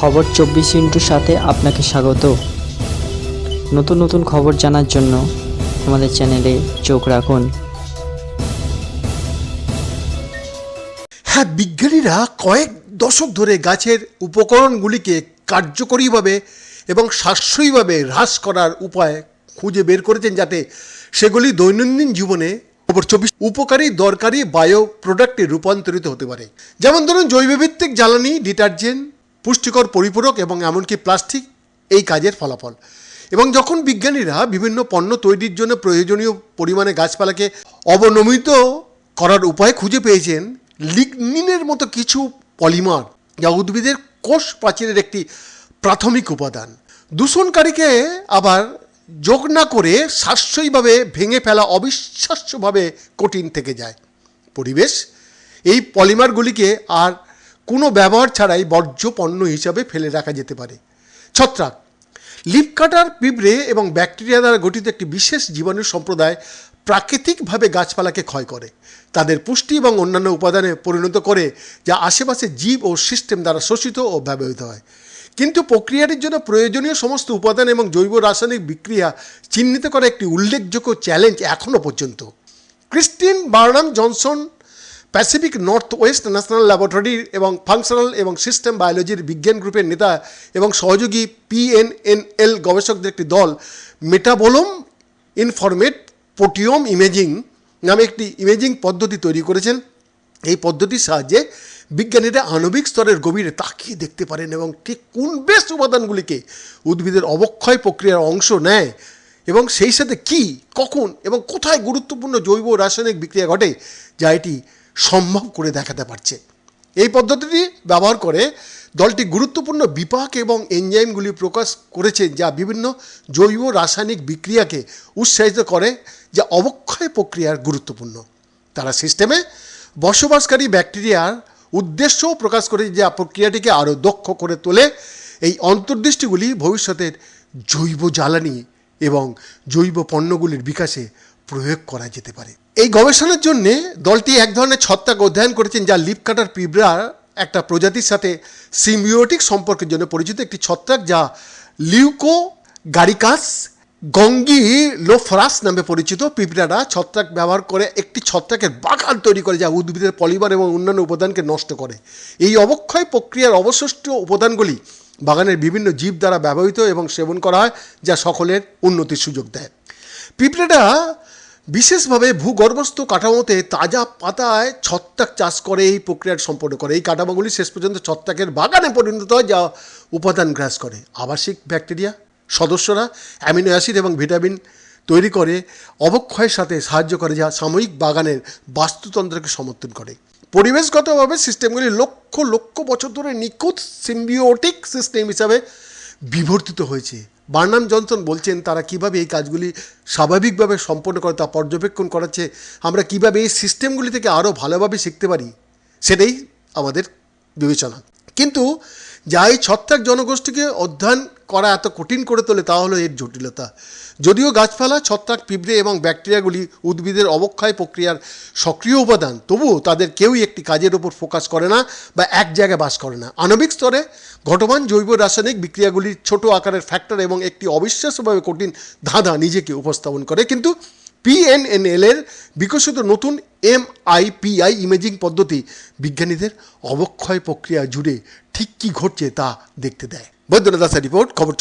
খবর চব্বিশ ইন্টুর সাথে আপনাকে স্বাগত। নতুন নতুন খবর জানার জন্য আমাদের চ্যানেলে চোখ রাখুন। হ্যাঁ বিজ্ঞানীরা কয়েক দশক ধরে গাছের উপকরণগুলিকে কার্যকরীভাবে এবং সাশ্রয়ীভাবে হ্রাস করার উপায় খুঁজে বের করেছেন যাতে সেগুলি দৈনন্দিন জীবনে চব্বিশ উপকারী, দরকারি, বায়ো প্রোডাক্টে রূপান্তরিত হতে পারে। যেমন ধরুন জৈবভিত্তিক জ্বালানি, ডিটারজেন্ট পুষ্টিকর পরিপূরক এবং এমনকি প্লাস্টিক এই কাজের ফলাফল। এবং যখন বিজ্ঞানীরা বিভিন্ন পণ্য তৈরির জন্য প্রয়োজনীয় পরিমাণে গাছপালাকে অবনমিত করার উপায় খুঁজে পেয়েছেন, লিগনিনের মতো কিছু পলিমার যা উদ্ভিদের কোষ প্রাচীরের একটি প্রাথমিক উপাদান। দূষণকারীকে আবার যোগ না করে সাশ্রয়ীভাবে ভেঙে ফেলা অবিশ্বাস্যভাবে কঠিন থেকে যায়। পরিবেশ, এই পলিমারগুলিকে আর ব্যবহার ছাড়াই বর্জ্য পণ্য হিসাবে ফেলে রাখা যেতে পারে। ছত্রাক। লিফ কাটার পিঁপড়ে এবং ব্যাকটেরিয়া দ্বারা গঠিত একটি বিশেষ জীবাণু সম্প্রদায় প্রাকৃতিকভাবে গাছপালাকে ক্ষয় করে। তাদের পুষ্টি এবং অন্যান্য উপাদানে পরিণত করে, যা আশেপাশে জীব ও সিস্টেম দ্বারা শোষিত ও ব্যবহৃত হয়। কিন্তু প্রক্রিয়াটির জন্য প্রয়োজনীয় সমস্ত উপাদান এবং জৈব রাসায়নিক বিক্রিয়া চিহ্নিত করা একটি উল্লেখযোগ্য চ্যালেঞ্জ এখনও পর্যন্ত। Kristin Burnum Johnson Pacific North West National Laboratory এবং ফাংশনাল এবং সিস্টেম বায়োলজির বিজ্ঞান গ্রুপের নেতা এবং সহযোগী পিএনএনএল গবেষকদের একটি দল মেটাবোলম ইনফরমেট পোটিওম ইমেজিং নামে একটি ইমেজিং পদ্ধতি তৈরি করেছেন। এই পদ্ধতির সাহায্যে বিজ্ঞানীরা আণবিক স্তরের গভীরে তাকিয়ে দেখতে পারেন এবং ঠিক কোন বেশ উপাদানগুলিকে উদ্ভিদের অবক্ষয় প্রক্রিয়ার অংশ নেয় এবং সেই সাথে কি, কখন এবং কোথায় গুরুত্বপূর্ণ জৈব রাসায়নিক বিক্রিয়া ঘটে, যা এটি সম্ভব করে দেখাতে পারছে। এই পদ্ধতিটি ব্যবহার করে দলটি গুরুত্বপূর্ণ বিপাক এবং এনজাইমগুলি প্রকাশ করেছে যা বিভিন্ন জৈব রাসায়নিক বিক্রিয়াকে উৎসাহিত করে, যা অবক্ষয় প্রক্রিয়ার গুরুত্বপূর্ণ। তারা সিস্টেমে বসবাসকারী ব্যাকটেরিয়ার উদ্দেশ্যও প্রকাশ করে যা প্রক্রিয়াটিকে আরও দক্ষ করে তোলে। এই অন্তর্দৃষ্টিগুলি ভবিষ্যতের জৈব জ্বালানি এবং জৈব পণ্যগুলির বিকাশে প্রয়োগ করা যেতে পারে। এই গবেষণার জন্য দলটি এক ধরনের ছত্রাক অধ্যয়ন করেছেন, যা লিপ কাটার একটা প্রজাতির সাথে সিমিওটিক সম্পর্কের জন্য পরিচিত একটি ছত্রাক, যা লিউকো গারিকাস গঙ্গি লোফরাস নামে পরিচিত। পিঁপড়ারা ছত্রাক ব্যবহার করে একটি ছত্রাকের বাগান তৈরি করে, যা উদ্ভিদের পলিমার এবং অন্যান্য উপাদানকে নষ্ট করে। এই অবক্ষয় প্রক্রিয়ার অবশিষ্ট উপাদানগুলি বাগানের বিভিন্ন জীব দ্বারা ব্যবহৃত এবং সেবন করা হয়, যা সকলের উন্নতির সুযোগ দেয়। পিঁপড়েটা বিশেষভাবে ভূগর্ভস্থ কাঠামোতে তাজা পাতায় ছত্রাক চাষ করে এই প্রক্রিয়ার সম্পন্ন করে। এই কাঠামোগুলি শেষ পর্যন্ত ছত্রাকের বাগানে পরিণত হয়, যা উপাদান গ্রাস করে। আবাসিক ব্যাকটেরিয়া সদস্যরা, অ্যামিনো অ্যাসিড এবং ভিটামিন তৈরি করে, অবক্ষয়ের সাথে সাহায্য করে, যা সাময়িক বাগানের বাস্তুতন্ত্রকে সমর্থন করে। পরিবেশগতভাবে সিস্টেমগুলি লক্ষ লক্ষ বছর ধরে নিখুঁত সিম্বিওটিক সিস্টেম হিসাবে বিবর্তিত হয়েছে। বার্নাম জনসন বলছেন, তারা কীভাবে এই কাজগুলি স্বাভাবিকভাবে সম্পন্ন করে তা পর্যবেক্ষণ করাচ্ছে, আমরা কীভাবে এই সিস্টেমগুলি থেকে আরও ভালোভাবে শিখতে পারি, সেটাই আমাদের বিবেচনা। কিন্তু যা এই ছত্রাক জনগোষ্ঠীকে অধ্যয়ন করা এত কঠিন করে তোলে, তা হলো এর জটিলতা। যদিও গাছপালা, ছত্রাক, পিঁপড়ে এবং ব্যাকটেরিয়াগুলি উদ্ভিদের অবক্ষয় প্রক্রিয়ার সক্রিয় উপাদান, তবুও তাদের কেউই একটি কাজের উপর ফোকাস করে না বা এক জায়গায় বাস করে না। আণবিক স্তরে ঘটমান জৈব রাসায়নিক বিক্রিয়াগুলির ছোট আকারের ফ্যাক্টর এবং একটি অবিশ্বাস্যভাবে কঠিন ধাঁধা নিজেকে উপস্থাপন করে। কিন্তু পিএনএনএল এর বিকশিত নতুন এমআইপিআই ইমেজিং পদ্ধতি বিজ্ঞানীদের অবক্ষয় প্রক্রিয়া জুড়ে ঠিক কী ঘটছে তা দেখতে দেয়। বৈদ্যনাথ দাসের রিপোর্ট খবর